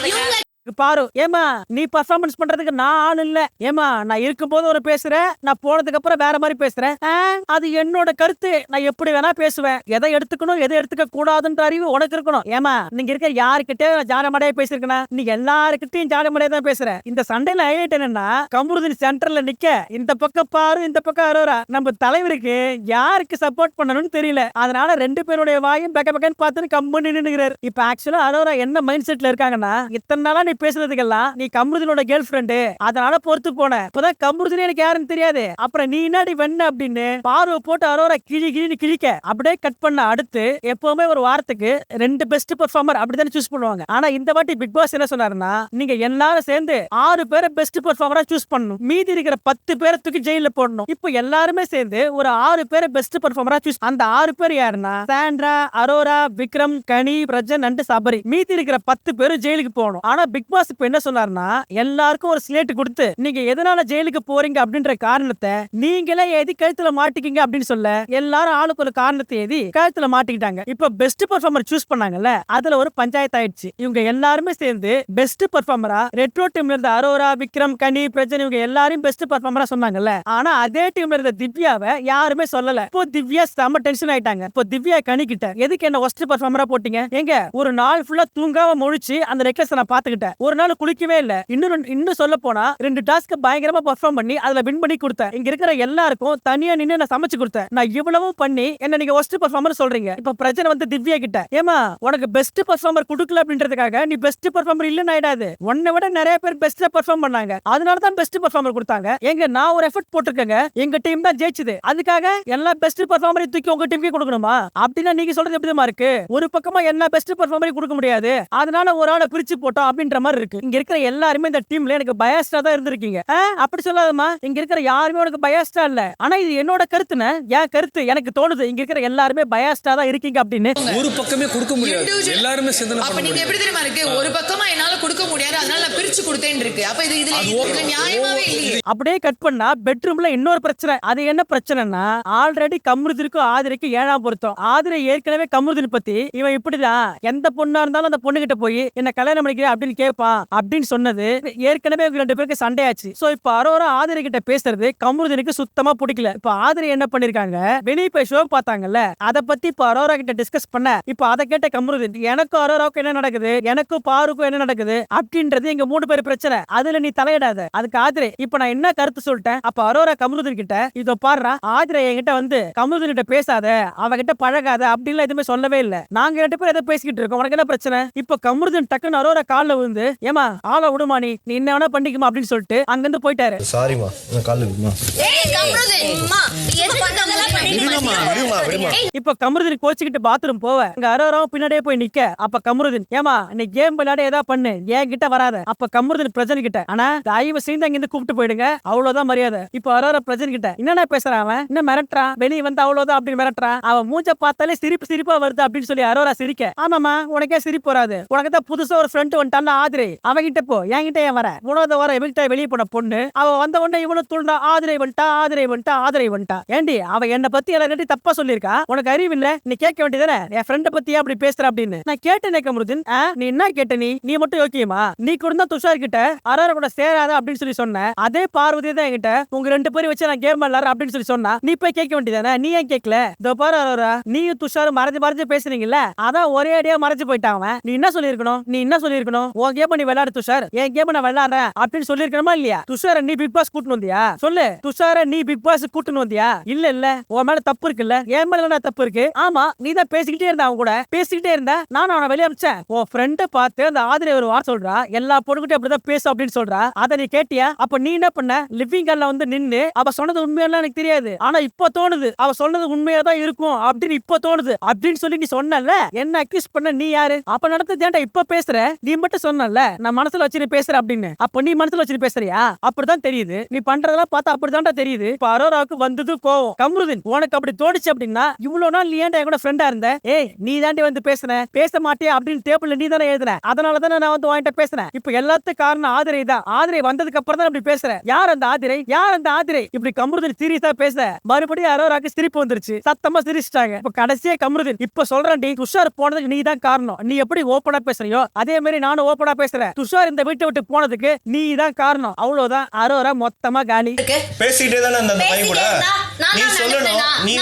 ஆள் அப்படின்னுவாங்க. பாரு ஏமா நீ பர்ஃபார்மன்ஸ் பண்றதுக்கு நான் ஆள் இல்ல. ஏமா நான் இருக்கும்போது ஒரு பேசுறேன் நான் போனதுக்கு அப்புறம் வேற மாதிரி பேசுறேன். அது என்னோட கருத்து. நான் எப்படி வேணா பேசுவேன். எதை எடுத்துக்கணும் எதை எடுத்துக்க கூடாதுன்ற அறிவு உனக்கு இருக்கணும். ஏமா நீங்க இருக்க யாருக்கிட்டே ஜானமடையா பேசிருக்கனா நீ எல்லாருக்கிட்டையும் ஜானமடையா தான் பேசுற. இந்த சண்டையில ஹைலைட் என்னன்னா கமருதீன் சென்டர்ல நிக்க இந்த பக்கம் பாரு இந்த பக்கம் அரோரா. நம்ம தலைவருக்கு யாருக்கு சப்போர்ட் பண்ணணும்னு தெரியல. அதனால ரெண்டு பேருடைய வாயும் பெக்க பெக்கன்னு பார்த்துன்னு கம்பு நின்னுகிறார் இப்ப ஆக்சுவலா அரோரா என்ன மைண்ட் செட்ல இருக்காங்கன்னா இத்தனை நாளா நீ பேசுறதுக்கெல்லாம் நீ கமருதீனோட கேர்ள் ஃப்ரெண்டு அதனால பொறுத்து போன. இப்பதான் கமருதீன் எனக்கு யாருன்னு தெரியாது. அப்புறம் நீ என்னடி வெண்ண அப்படின்னு பார்வை போட்டு அரோரா கிழி கிழின்னு கிழிக்க. அப்படியே கட் பண்ண அடுத்து எப்பவுமே ஒரு வாரத்துக்கு ரெண்டு பெஸ்ட் பெர்ஃபார்மர் அப்படிதானே சூஸ் பண்ணுவாங்க. ஆனா இந்த வாட்டி பிக் பாஸ் என்ன சொன்னாருன்னா நீங்க எல்லாரும் சேர்ந்து ஆறு பேரை பெஸ்ட் பெர்ஃபார்மரா சூஸ் பண்ணணும். மீதி இருக்கிற பத்து பேரை தூக்கி ஜெயில போடணும். இப்போ எல்லாருமே சேர்ந்து ஒரு ஆறு பேரை பெஸ்ட் பெர்ஃபார்மரா சூஸ் அந்த ஆறு பேர் யாருன்னா Sandra Arora Vikram Ghani Prajan and Sabari மீதி இருக்கிற பத்து பேரும் ஜெயிலுக்கு போகணும். ஆனா பிக் பாஸ் இப்ப என்ன சொன்னார்னா எல்லாருக்கும் ஒரு ஸ்லேட் கொடுத்து நீங்க எதனால ஜெயிலுக்கு போறீங்க? அப்படின்ற காரணத்தை நீங்களே எதி கழுத்துல மாட்டிக்கிங்க அப்படின்னு சொல்ல எல்லாரும் ஆளுக்கு ஒரு காரணத்தை எதி கழுத்துல மாட்டிக்கிட்டாங்க. இப்ப பெஸ்ட் பெர்ஃபார்மர் சூஸ் பண்ணாங்கல்ல அதுல ஒரு பஞ்சாயத்து ஆயிடுச்சு. இவங்க எல்லாருமே சேர்ந்து பெஸ்ட் பெர்ஃபார்மரா ரெட்ரோ டீம்ல இருந்த அரோரா விக்ரம் கனி பிரஜன் இவங்க எல்லாரையும் பெஸ்ட் பெர்ஃபார்மரா சொன்னாங்கல்ல. ஆனா அதே டீம்ல இருந்த திவ்யாவை யாருமே சொல்லல. இப்போ திவ்யா செம டென்ஷன் ஆயிட்டாங்க. இப்போ திவ்யா கனி கிட்ட எதுக்கு என்ன ஒஸ்ட் பெர்ஃபார்மரா போட்டீங்க? எங்க ஒரு நாள் ஃபுல்லா தூங்காம முழிச்சு அந்த நெக்லஸ் நான் பாத்துக்கிட்டேன் ஒரு நாள் குளிக்கவே இல்ல. இன்னும் இன்னும் சொல்ல போனா ரெண்டு டாஸ்க் பயங்கரமா பெர்ஃபார்ம் பண்ணி அதுல வின் பண்ணி கொடுத்தேன். இங்க இருக்கிற எல்லாருக்கும் தனியா நின்னு நான் சமைச்சு கொடுத்தேன். நான் இவ்வளவும் பண்ணி என்ன நீங்க ஒஸ்ட் பெர்ஃபார்மர் சொல்றீங்க. இப்ப பிரச்சனை வந்து திவ்யா கிட்ட. ஏமா உனக்கு பெஸ்ட் பெர்ஃபார்மர் கொடுக்கல அப்படின்றதுக்காக நீ பெஸ்ட் பெர்ஃபார்மர் இல்லன்னு ஆயிடாது. உன்னை விட நிறைய பேர் பெஸ்ட் பெர்ஃபார்ம் பண்ணாங்க. அதனால தான் பெஸ்ட் பெர்ஃபார்மர் கொடுத்தாங்க. எங்க நான் ஒரு எஃபர்ட் போட்டிருக்கேங்க. எங்க டீம் தான் ஜெயிச்சது. அதுக்காக எல்லா பெஸ்ட் பெர்ஃபார்மரையும் தூக்கி உங்க டீமுக்கு கொடுக்கணுமா? அப்படின்னா நீங்க சொல்றது எப்படிமா இருக்கு? ஒரு பக்கமா எல்லா பெஸ்ட் பெர்ஃபார்மரையும் கொடுக்க முடியாது. அதனால ஒரு ஆளை பிரிச்சு போட்டோம் அப்படின்ற மாதிரி இருக்கு. இங்க இருக்கிற எல்லாருமே இந்த டீம்ல எனக்கு பயாஸ்டா தான் இருந்திருக்கீங்க. அப்படி சொல்லாதம்மா. இங்க இருக்கிற யாருமே உனக்கு பயாஸ்டா இல்ல. ஆனா இது என்னோட கருத்துன என் கருத்து எனக்கு தோணுது. இங்க இருக்கிற எல்லாருமே பயாஸ்டா தான் இருக்கீங்க அப்படின்னு. ஒரு பக்கமே கொடுக்க முடியாது. எல்லாருமே சிந்தனை அப்ப நீங்க முடியும் எப்படி தெரியுமா இருக்கு? ஒரு பக்கமா என்னால கொடுக்க முடியாது. அதனால நான் பிரிச்சு கொடுத்தேன் இருக்கு. அப்ப இது இதுல நியாயமாவே இல்லையே. அப்படியே கட் பண்ணா பெட்ரூம்ல இன்னொரு பிரச்சனை. அது என்ன பிரச்சனைனா ஆல்ரெடி கம்ருதிற்கும் ஆதிரைக்கும் ஏழாம் பொருத்தம். ஆதிரை ஏற்கனவே கம்ருதின் பத்தி இவன் இப்படிதான். எந்த பொண்ணா இருந்தாலும் அந்த பொண்ணு கிட்ட போய் என்ன கல்யாணம் பண்ணிக்கிறேன் அப்படின்னு கேட்பான் அப்படின்னு சொன்னது ஏற்கனவே ரெண்டு பேருக்கு சண்டையாச்சு. சோ இப்ப அரோரா ஆதிரி கிட்ட பேசுறது கமருதனுக்கு சுத்தமா பிடிக்கல. இப்ப ஆதிரி என்ன பண்ணிருக்காங்க? வெளியே போய் ஷோ பார்த்தாங்கல்ல? அத பத்தி இப்ப அரோரா கிட்ட டிஸ்கஸ் பண்ண. இப்ப அதை கேட்ட கமருதன் எனக்கும் அரோராவுக்கும் என்ன நடக்குது? எனக்கும் பாருக்கும் என்ன நடக்குது? அப்படின்றது எங்க மூணு பேர் பிரச்சனை. அதுல நீ தலையிடாத. அதுக்கு ஆதிரை இப்ப நான் என்ன கருத்து சொல்லிட்டேன்? அப்ப அரோரா கமருதன் கிட்ட இதோ பாடுறா ஆதிரை என்கிட்ட வந்து கமருதன் கிட்ட பேசாத அவகிட்ட பழகாத அப்படின்லாம் எதுவுமே சொல்லவே இல்ல. நாங்க ரெண்டு பேரும் எதை பேசிக்கிட்டு இருக்கோம். உனக்கு என்ன பிரச்சனை? இப்ப கமருதன் டக்குன்னு அரோரா கால விழுந்து ஏமா ஆள விடுமா நீ? நீ என்ன வேணா பண்ணிக்குமா அப்படின்னு சொல்லிட்டு அங்கிருந்து போயிட்டாரு. சாரிமா இப்ப கமருதீன் கோச்சுக்கிட்டு பாத்ரூம் போவ. இங்க அரோராவும் பின்னாடியே போய் நிக்க. அப்ப கமருதீன் ஏமா நீ கேம் விளையாட ஏதா பண்ணு. என் கிட்ட வராத? அப்ப கமருதீன் பிரஜன் கிட்ட ஆனா தயவு செய்து அங்க இருந்து கூப்பிட்டு போயிடுங்க. அவ்வளவுதான் மரியாதை. இப்ப அரோரா பிரஜன் கிட்ட என்னடா பேசுறான் அவன்? என்ன மிரட்டுறான் வெளிய வந்து அவ்வளவுதான் அப்படின்னு மிரட்டுறான் அவன் மூஞ்ச பார்த்தாலே சிரிப்பு சிரிப்பா வருது அப்படின்னு சொல்லி அரோரா சிரிக்க. ஆமாமா உனக்கே சிரிப்பு வராது. உனக்கு தான் புதுசா ஒரு ஃப்ரெண்ட் வந்துட்டான் ஆதிரை அவகிட்ட போ. என்கிட்ட ஏன் வர. உணவு வர எவிக்டா வெளியே போன பொண்ணு அவ வந்த உடனே இவனும் துண்டா ஆதிரை வந்துட்டா ஆதிரை வந்துட்டா ஆதிரை வந்துட்டா. ஏண்டி அவ என்ன பத்தி எல்லாரும் தப்பா சொல்லியிருக்கா? உனக்கு அறிவு இல்ல? நீ கேட்க வேண்டியதானே என் ஃப்ரெண்ட பத்தி அப்படி பேசுற அப்படின்னு. நான் கேட்டேன் கமருதீன். நீ என்ன கேட்ட நீ? நீ மட்டும் யோக்கியமா? நீ கூட தான் துஷார் கிட்ட அரார கூட சேராத அப்படின்னு சொல்லி சொன்ன. அதே பார்வதி தான் என்கிட்ட உங்க ரெண்டு பேரும் வச்சு நான் கேம் விளாடுறேன் அப்படின்னு சொல்லி சொன்னா. நீ போய் கேட்க வேண்டியதானே நீ ஏன் கேட்கல? இதோ பாரு அரோரா நீயும் துஷாரும் மறைஞ்சு மறைஞ்சு பேசுறீங்கல்ல அதான் ஒரே அடியா மறைஞ்சு போயிட்டான் நீ என்ன சொல்லிருக்கணும் நீ என்ன சொல்லிருக்கணும் உங்க கேம் நீ விளையாடு துஷார். என் கேம் நான் விளையாடுறேன் அப்படின்னு சொல்லிருக்கணுமா இல்லையா? துஷார நீ பிக் பாஸ் கூட்டணும் வந்தியா? சொல்லு. துஷார நீ பிக் பாஸ் கூட்டணும் வந்தியா? இல்ல இல்ல. உன் மேல தப்பு இருக்குல்ல. என் மேல என்ன தப்பு இருக்கு? ஆமா நீ தான் பேசிக்கிட்டே இருந்த அவன் கூட. பேசிக்கிட்டே இருந்த நானும் அவனை வெளியே அமிச்சேன் உன் ஃப்ரெண்ட பார்த்து அந்த ஆதரவு ஒரு வார் சொல்றா. எல்லா பொண்ணுகிட்ட அப்படிதான் பேசு அப்படின்னு சொல்றா. அதை நீ கேட்டியா? அப்ப நீ என்ன பண்ண? லிவிங் கார்ல வந்து நின்னு அவ சொன்னது உண்மையெல்லாம் எனக்கு தெரியாது. ஆனா இப்ப தோணுது. அவ சொன்னது உண்மையா தான் இருக்கும். அப்படின்னு இப்ப தோணுது. அப்படின்னு சொல்லி நீ சொன்னல என்ன அக்யூஸ் பண்ண? நீ யாரு? அப்ப நடந்தது ஏன்டா இப்ப பேசுற? நீ மட்டும் சொன்னல நான் மனசுல வச்சு நீ பேசுற அப்படின்னு. அப்ப நீ மனசுல வச்சு பேசுறியா? அப்படிதான் தெரியுது. நீ பண்றதெல்லாம் பார்த்தா அப்படிதான்டா தெரியுது. இப்ப அரோராவுக்கு வந்தது கோவம். கம்ருதீன் உனக்கு அப்படி தோணுச்சு அப்படின்னா இவ்வளவு நாள் நீ ஏன்டா கூட ஃப்ரெண்டா இருந்த? ஏய் நீ தாண்டி வந்து பேசுன பேச மாட்டியா அப்படின்னு டேபிள்ல நீ தானே எழுதுன. அதனால தானே நான் வந்து வாங்கிட்ட பேசுறேன் இப்ப எல்லாத்துக்கும் காரணம் ஆதிரை தான். ஆதிரை வந்ததுக்கு அப்புறம் தான் அப்படி பேசுறேன் யார் அந்த ஆதிரை? யார் அந்த ஆதிரை? இப்படி கம்ருதீன் சீரியஸா பேச மறுபடியும் அரோராக்கு சிரிப்பு வந்துருச்சு. சத்தமா சிரிச்சிட்டாங்க. இப்ப கடைசியா கம்ருதீன் இப்ப சொல்றேன் டி துஷார் போனதுக்கு நீ தான் காரணம். நீ எப்படி ஓப்பனா பேசுறியோ அதே மாதிரி நானும் ஓப்பனா பேசுறேன் துஷார் இந்த வீட்டை விட்டு போனதுக்கு நீ தான் காரணம். அவ்வளவுதான். அரோரா மொத்தமா காலி. பேசிக்கிட்டே தானே அந்த பையன் கூட. நீ சொல்லணும். நீ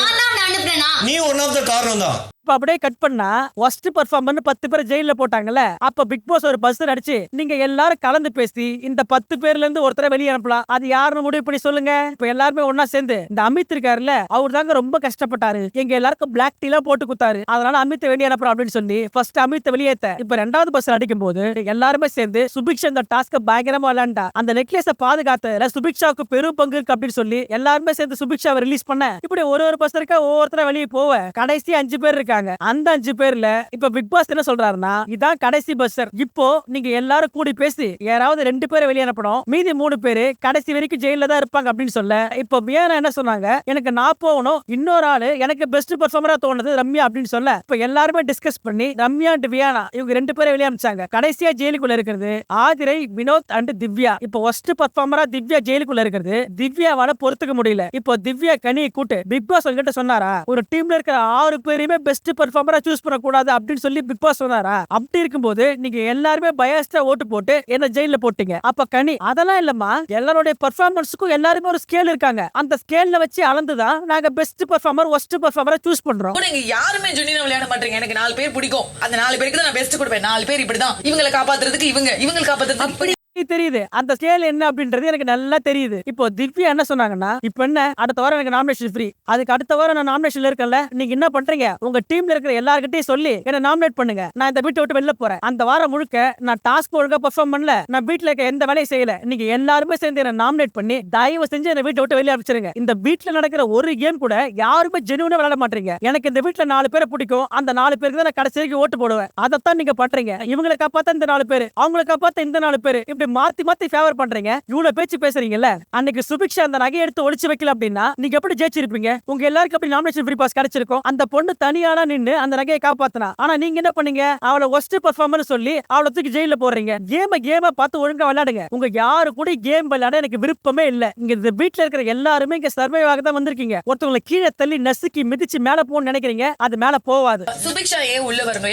நீ ஒன் ஆஃப் த காரணம் தான் இப்ப அப்படியே கட் பண்ணா ஒஸ்ட் பர்ஃபார்மர்னு பத்து பேர் ஜெயில போட்டாங்கல்ல அப்ப பிக் பாஸ் ஒரு பஸ் அடிச்சு நீங்க எல்லாரும் கலந்து பேசி இந்த பத்து பேர்ல இருந்து ஒருத்தரை வெளியே அனுப்பலாம். அது யாருன்னு முடிவு பண்ணி சொல்லுங்க. இப்ப எல்லாருமே ஒன்னா சேர்ந்து இந்த அமித் இருக்காருல்ல அவர் தாங்க ரொம்ப கஷ்டப்பட்டாரு. எங்க எல்லாருக்கும் பிளாக் டீ எல்லாம் போட்டு கொடுத்தாரு அதனால அமித் வெளியே அனுப்புறோம் அப்படின்னு சொல்லி ஃபர்ஸ்ட் அமித் வெளியேத்த. இப்ப ரெண்டாவது பஸ் அடிக்கும் போது எல்லாருமே சேர்ந்து சுபிக்ஷா இந்த டாஸ்க பயங்கரமா விளையாண்டா. அந்த நெக்லஸ பாதுகாத்ததுல சுபிக்ஷாவுக்கு பெரும் பங்கு இருக்கு அப்படின்னு சொல்லி எல்லாருமே சேர்ந்து சுபிக்ஷாவை ரிலீஸ் பண்ண இப்படி ஒரு ஒரு பஸ் இருக்கா ஒவ்வொருத்தர வெளியே போவ. கடைசி அஞ்சு பேர் இருக்கா இருக்காங்க அந்த அஞ்சு பேர்ல இப்ப பிக் பாஸ் என்ன சொல்றாருன்னா இதான் கடைசி பஸ்ஸர் இப்போ நீங்க எல்லாரும் கூடி பேசி யாராவது ரெண்டு பேரை வெளியே அனுப்பணும். மீதி மூணு பேரு கடைசி வரைக்கும் ஜெயில தான் இருப்பாங்க அப்படின்னு சொல்ல இப்போ மியானா என்ன சொன்னாங்க எனக்கு நான் போகணும். இன்னொரு ஆளு எனக்கு பெஸ்ட் பெர்ஃபார்மரா தோணுது ரம்யா அப்படின்னு சொல்ல இப்ப எல்லாருமே டிஸ்கஸ் பண்ணி ரம்யா அண்ட் வியானா இவங்க ரெண்டு பேரை வெளியே அனுப்பிச்சாங்க. கடைசியா ஜெயிலுக்குள்ள இருக்கிறது ஆதிரை வினோத் அண்ட் திவ்யா. இப்போ ஒஸ்ட் பர்ஃபார்மரா திவ்யா ஜெயிலுக்குள்ள இருக்கிறது. திவ்யாவால பொறுத்துக்க முடியல. இப்போ திவ்யா கனியை கூட்டு பிக் பாஸ் உங்ககிட்ட சொன்னாரா? ஒரு டீம்ல இருக்கிற ஆறு பேரையுமே பெஸ்ட் பெர்ஃபார்மரா சூஸ் பண்ணக்கூடாது அப்படின்னு சொல்லி பிக் பாஸ் சொன்னாரா? அப்படி இருக்கும்போது நீங்க எல்லாருமே பயஸ்டா ஓட்டு போட்டு என்ன ஜெயில போட்டீங்க. அப்ப கனி அதெல்லாம் இல்லம்மா. எல்லாருடைய பெர்ஃபார்மன்ஸுக்கும் எல்லாருமே ஒரு ஸ்கேல் இருக்காங்க. அந்த ஸ்கேல்ல வச்சு அளந்துதான் நாங்க பெஸ்ட் பெர்ஃபார்மர் ஒஸ்ட் பெர்ஃபார்மரா சூஸ் பண்றோம். இங்க யாருமே ஜெனினா விளையாட மாட்டீங்க. எனக்கு நாலு பேர் பிடிக்கும். அந்த நாலு பேருக்கு தான் நான் பெஸ்ட் கொடுப்பேன். நாலு பேர் இப்படிதான். இவங்களை காப்பாத்துறதுக்கு இவங்க இவங்களை காப்பாத்துறதுக்கு இப்படி தெரியுது. அந்த ஸ்கேல் என்ன அப்படின்றது எனக்கு நல்லா தெரியுது. இப்போ திவ்யா என்ன சொன்னாங்கன்னா இப்போ என்ன? அடுத்த வாரம் எனக்கு நாமினேஷன் ஃப்ரீ அதுக்கு அடுத்த வாரம் நான் நாமினேஷன்ல இருக்கல நீங்க என்ன பண்றீங்க? உங்க டீம்ல இருக்கிற எல்லார்கிட்டயும் சொல்லி என்ன நாமினேட் பண்ணுங்க. நான் இந்த வீட்டை விட்டு வெளில போறேன். அந்த வாரம் முழுக்க நான் டாஸ்க் ஒழுங்கா பெர்ஃபார்ம் பண்ணல. நான் வீட்டுல இருக்க எந்த வேலையும் செய்யல. நீங்க எல்லாருமே சேர்ந்து என்ன நாமினேட் பண்ணி தயவு செஞ்சு என்ன வீட்டை விட்டு வெளியே அனுப்பிச்சிருங்க. இந்த வீட்ல நடக்கிற ஒரு கேம் கூட யாருமே ஜெனுவனா விளையாட மாட்டீங்க. எனக்கு இந்த வீட்ல நாலு பேரை பிடிக்கும். அந்த நாலு பேருக்கு தான் நான் கடைசி வரைக்கும் ஓட்டு போடுவேன். அதைத்தான் நீங்க பண்றீங்க. இவங்களை காப்பாத்த இந்த நாலு பேர். அவங்களை காப்பாத்த இந்த நாலு பேர். இப்படி மாத்தி மாத்தி ஃபேவர் பண்றீங்க. இவ்வளவு பேச்சு பேசுறீங்கல்ல. அன்னைக்கு சுபிக்ஷா அந்த நகையை எடுத்து ஒழிச்சு வைக்கல அப்படின்னா நீங்க எப்படி ஜெயிச்சிருப்பீங்க? உங்க எல்லாருக்கும் அப்படி நாமினேஷன் ஃப்ரீ பாஸ் கிடைச்சிருக்கும்? அந்த பொண்ணு தனியானா நின்னு அந்த நகையை காப்பாத்தினா. ஆனா நீங்க என்ன பண்ணீங்க? அவளை ஒஸ்ட் பர்ஃபார்மர் சொல்லி அவளை தூக்கி ஜெயில போடுறீங்க. கேம கேம பார்த்து ஒழுங்கா விளையாடுங்க. உங்க யாரு கூட கேம் விளையாட எனக்கு விருப்பமே இல்ல. இங்க இந்த வீட்ல இருக்கிற எல்லாருமே இங்க சர்வைவ் ஆக தான் வந்திருக்கீங்க. ஒருத்தவங்களை கீழே தள்ளி நசுக்கி மிதிச்சு மேல போகணும்னு நினைக்கிறீங்க. அது மேல போவாது. சுபிக்ஷா ஏன் உள்ள வரணும்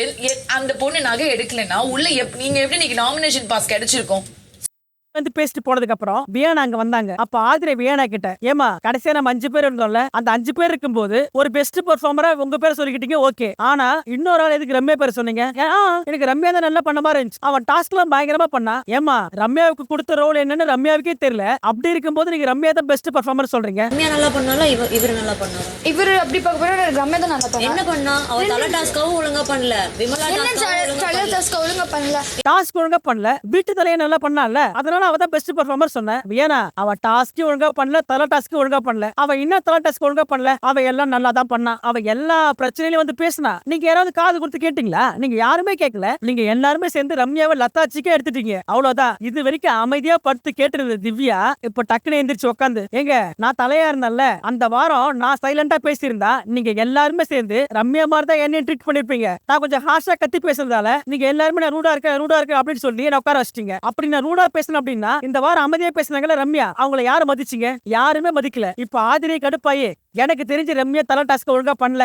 அந்த பொண்ணு நகை எடுக்கலன்னா உள்ள நீங்க எப்படி நீங்க நாமினேஷன் பாஸ் கிடைச்சிருக்கும்? வந்து பேசிட்டு போனதுக்கு அப்புறம் வியானா அங்க வந்தாங்க. அப்ப ஆதிரை வியானா கிட்ட ஏமா கடைசியா நம்ம அஞ்சு பேர் இருந்தோம்ல அந்த அஞ்சு பேர் இருக்கும்போது ஒரு பெஸ்ட் பெர்ஃபார்மரா உங்க பேர் சொல்லிக்கிட்டீங்க ஓகே. ஆனா இன்னொரு ஆள் எதுக்கு ரம்யா பேர் சொன்னீங்க? எனக்கு ரம்யா தான் நல்லா பண்ண மாதிரி இருந்துச்சு. அவன் டாஸ்க் எல்லாம் பயங்கரமா பண்ணா. ஏமா ரம்யாவுக்கு கொடுத்த ரோல் என்னன்னு ரம்யாவுக்கே தெரியல. அப்படி இருக்கும்போது நீங்க ரம்யா தான் பெஸ்ட் பெர்ஃபார்மர் சொல்றீங்க? ரம்யா நல்லா பண்ணாலும் இவ இவர் நல்லா பண்ணாரு இவர் அப்படி பார்க்க போற ரம்யா தான் நல்லா என்ன பண்ணா? அவ தலை டாஸ்காவும் ஒழுங்கா பண்ணல. விமலா டாஸ்க் ஒழுங்கா பண்ணல. டாஸ்க் ஒழுங்கா பண்ணல? வீட்டு தலையை நல்லா பண்ணால அதனால அவ தான் பெஸ்ட் பெர்ஃபார்மர் சொன்னேன். வியனா அவன் டாஸ்க்கு ஒழுங்கா பண்ணல தலை டாஸ்க் ஒழுங்கா பண்ணல. அவ என்ன தலை டாஸ்க் ஒழுங்கா பண்ணல அவ எல்லாம் நல்லா தான் பண்ணா அவ எல்லா பிரச்சனையிலும் வந்து பேசினா நீங்க யாராவது காது கொடுத்து கேட்டீங்களா? நீங்க யாருமே கேட்கல. நீங்க எல்லாருமே சேர்ந்து ரம்யாவை லத்தாச்சிக்கே எடுத்துட்டீங்க. அவ்வளவுதான். இது வரைக்கும் அமைதியா படுத்து கேட்டிருந்த திவ்யா. இப்ப டக்குனு எந்திரிச்சு உட்காந்து ஏங்க நான் தலையா இருந்தேன்ல. அந்த வாரம் நான் சைலண்டா பேசியிருந்தா நீங்க எல்லாருமே சேர்ந்து ரம்யா மாதிரி தான் என்ன ட்ரீட் பண்ணிருப்பீங்க. நான் கொஞ்சம் ஹார்ஷா கத்தி பேசுறதால நீங்க எல்லாருமே நான் ரூடா இருக்கேன் ரூடா இருக்கேன் அப்படின்னு சொல்லி என்ன உட்கார வச்சிட்டீங்க. அப்படி நான் ரூடா பேசணும் அப்படின்னு அப்படின்னா இந்த வாரம் அமைதியா பேசினாங்கல்ல ரம்யா அவங்கள யாரு மதிச்சீங்க? யாருமே மதிக்கல. இப்ப ஆதிரை கடுப்பாயே எனக்கு தெரிஞ்சு ரம்யா தலை டாஸ்க் ஒழுங்கா பண்ணல.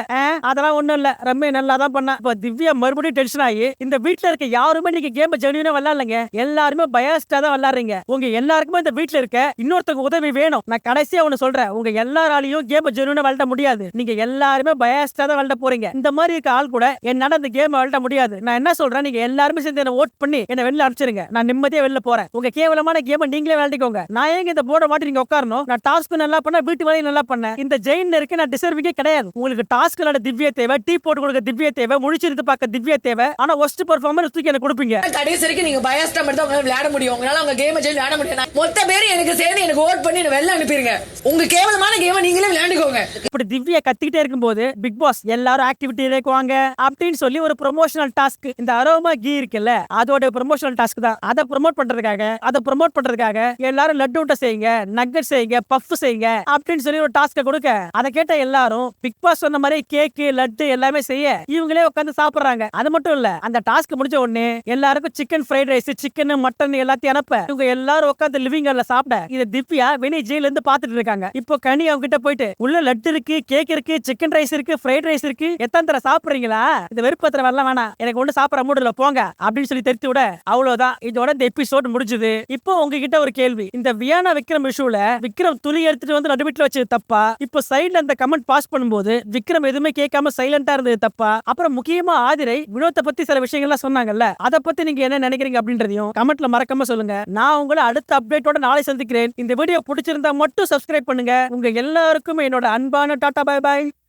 அதெல்லாம் ஒண்ணும் இல்ல. ரம்யா நல்லா தான் பண்ணா. இப்ப திவ்யா மறுபடியும் டென்ஷன் ஆகி இந்த வீட்டுல இருக்க யாருமே நீங்க கேம் ஜெனியூனா விளாட்லங்க எல்லாருமே பயாஸ்டா தான் விளாடுறீங்க உங்க எல்லாருக்குமே இந்த வீட்டுல இருக்க இன்னொருத்தவங்க உதவி வேணும். நான் கடைசியா ஒண்ணு சொல்றேன். உங்க எல்லாராலையும் கேம் ஜெனியூனா விளாட முடியாது. நீங்க எல்லாருமே பயாஸ்டா தான் விளையாட போறீங்க. இந்த மாதிரி இருக்க ஆள் கூட என்னால இந்த கேம் விளையாட முடியாது. நான் என்ன சொல்றேன்? நீங்க எல்லாருமே சேர்ந்து என்ன ஓட் பண்ணி என்ன வெளில அனுப்பிச்சிருங்க. நான் நிம்மதியா வெளில போறேன். உங்க கேவல கேவலமான கேம் நீங்களே விளையாடிக்கோங்க. நான் ஏங்க இந்த போர்டை மாட்டி நீங்க உட்காரணும்? நான் டாஸ்க் நல்லா பண்ண வீட்டு வேலையும் நல்லா பண்ணேன். இந்த ஜெயின் இருக்கு நான் டிசர்விங்கே கிடையாது. உங்களுக்கு டாஸ்க் விளையாட திவ்ய தேவை டீ போட்டு கொடுக்க திவ்ய தேவை முழிச்சிருந்து பார்க்க திவ்ய தேவை. ஆனா ஒஸ்ட் பெர்ஃபார்மன்ஸ் தூக்கி எனக்கு கொடுப்பீங்க. கடைசி வரைக்கும் நீங்க பயாஸ்டா மட்டும் தான் உங்களால விளையாட முடியும். உங்களால உங்க கேம் ஜெயில் விளையாட முடியும். மொத்த பேரும் எனக்கு சேர்ந்து எனக்கு ஓட் பண்ணி வெளில அனுப்பிடுங்க. உங்க கேவலமான கேமை நீங்களே விளையாண்டுக்கோங்க. இப்படி திவ்யா கத்திக்கிட்டே இருக்கும்போது பிக் பாஸ் எல்லாரும் ஆக்டிவிட்டி இருக்குவாங்க. அப்படின்னு சொல்லி ஒரு ப்ரொமோஷனல் டாஸ்க் இந்த அரோமா கீ இருக்குல்ல அதோட ப்ரொமோஷனல் டாஸ்க் தான். அதை ப்ரோமோட் பண்றதுக்காக அதை ப்ரொமோட் பண்றதுக்காக எல்லாரும் லட்டு ஊட்ட செய்யுங்க நக்கட் செய்யுங்க பஃப் செய்யுங்க அப்படின்னு சொல்லி ஒரு டாஸ்க்கை கொடுக்க. அதை கேட்ட எல்லாரும் பிக் பாஸ் சொன்ன மாதிரி கேக்கு லட்டு எல்லாமே செய்ய இவங்களே உட்காந்து சாப்பிடுறாங்க. அது மட்டும் இல்ல அந்த டாஸ்க் முடிஞ்ச உடனே எல்லாருக்கும் chicken fried rice chicken mutton எல்லாத்தையும் அனுப்ப. இவங்க எல்லாரும் உட்காந்து லிவிங் ஹால்ல சாப்பிட இது திவ்யா வெளியே ஜெயில இருந்து பாத்துட்டு இருக்காங்க. இப்போ கனி அவங்க கிட்ட போயிட்டு உள்ள லட்டு இருக்கு கேக் இருக்கு சிக்கன் ரைஸ் இருக்கு ஃப்ரைட் ரைஸ் இருக்கு. எத்தனை தடவை சாப்பிடுறீங்களா? இந்த வெறுப்பத்திர வரலாம் வேணாம். எனக்கு ஒண்ணு சாப்பிட மூடல போங்க. அப்படின்னு சொல்லி தெரித்து விட அவ்வளவுதான். இதோட இந்த எபிசோட் முடிஞ்சது. இப்போ உங்ககிட்ட ஒரு கேள்வி. இந்த வியானா விக்ரம் இஷ்யூல விக்ரம் துளி எடுத்துட்டு வந்து நடுவீட்டுல வச்சது தப்பா? இப்போ சைடுல அந்த கமெண்ட் பாஸ் பண்ணும்போது விக்ரம் எதுவுமே கேட்காம சைலண்டா இருந்தது தப்பா? அப்புறம் முக்கியமா ஆதிரை வினோத்தை பத்தி சில விஷயங்கள்லாம் சொன்னாங்கல்ல. அதை பத்தி நீங்க என்ன நினைக்கிறீங்க அப்படின்றதையும் கமெண்ட்ல மறக்காம சொல்லுங்க. நான் உங்களை அடுத்த அப்டேட்டோட நாளை சந்திக்கிறேன். இந்த வீடியோ பிடிச்சிருந்தா மட்டும் சப்ஸ்கிரைப் பண்ணுங்க. உங்க எல்லாருக்கும் என்னோட அன்பான டாடா பாய் பாய்